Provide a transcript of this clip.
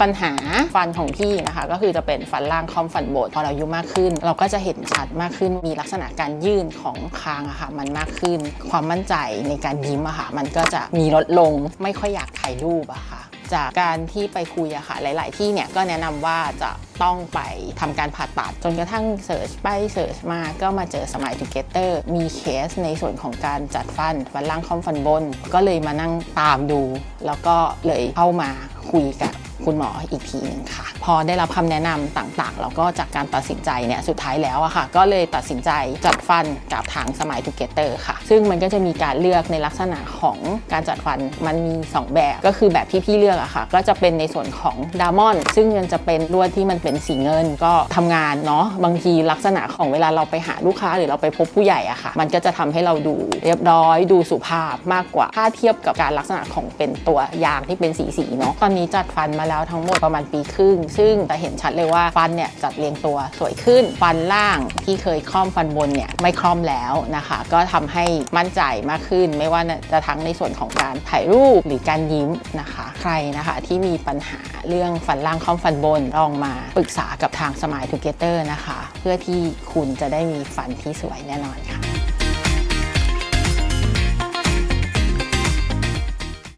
ปัญหาฟันของพี่นะคะ ก็คือจะเป็นฟันล่างคอมฟันบนพอเราอายุมากขึ้น เราก็จะเห็นชัดมากขึ้นมีลักษณะการยื่นของคางอะค่ะมันมากขึ้น ความมั่นใจในการยิ้มอะค่ะมันก็จะมีลดลงไม่ค่อยอยากถ่ายรูปอะค่ะจากการที่ไปคุยอะค่ะหลาย ๆ ที่เนี่ยก็แนะนำว่าจะต้องไปทำการผ่าตัดจนกระทั่งเสิร์ชไปเสิร์ชมาก็มาเจอสมัยทูเกเตอร์มีเคสในส่วนของการจัดฟันฟันล่างคอมฟันบน ก็เลยมานั่งตามดู แล้วก็เลยเข้ามาคุยกับ คุณหมออีกทีหนึ่งค่ะ พอได้รับคำแนะนำต่างๆ แล้วก็จากการตัดสินใจเนี่ยสุดท้ายแล้วอะค่ะ ก็เลยตัดสินใจจัดฟันกับทางสมัยทูเกเตอร์ค่ะ ซึ่งมันก็จะมีการเลือกในลักษณะของการจัดฟันมันมี 2 แบบ ก็คือแบบที่พี่เลือกอะค่ะ ก็จะเป็นในส่วนของดามอนซึ่งมันจะเป็นลวดที่มันเป็นสีเงินก็ทำงานเนาะบางทีลักษณะของเวลาเราไปหาลูกค้าหรือเราไปพบผู้ใหญ่อะค่ะ มันก็จะทำให้เราดูเรียบร้อยดูสุภาพมากกว่าถ้าเทียบกับการลักษณะของเป็นตัวยางที่เป็นสีสีเนาะตอนนี้จัดฟันมาแล้วทั้งหมดประมาณปีครึ่ง ซึ่งจะเห็นชัดเลยว่าฟันเนี่ยจัดเรียงตัวสวยขึ้น ฟันล่างที่เคยคล่อมฟันบนเนี่ยไม่คล่อมแล้วนะคะ ก็ทำให้มั่นใจมากขึ้น ไม่ว่าจะทั้งในส่วนของการถ่ายรูปหรือการยิ้มนะคะ ใครนะคะที่มีปัญหาเรื่องฟันล่างคล่อมฟันบนลองมาปรึกษากับทางสมายทูเกเตอร์นะคะ เพื่อที่คุณจะได้มีฟันที่สวยแน่นอนค่ะ